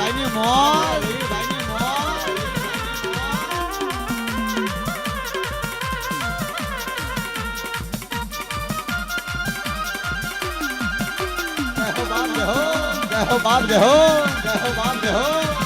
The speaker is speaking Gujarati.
મોજ વીરભાઈની મોજ જય હો બાપ જય હો જય હો બાપ જય હો જય હો બાપ જય હો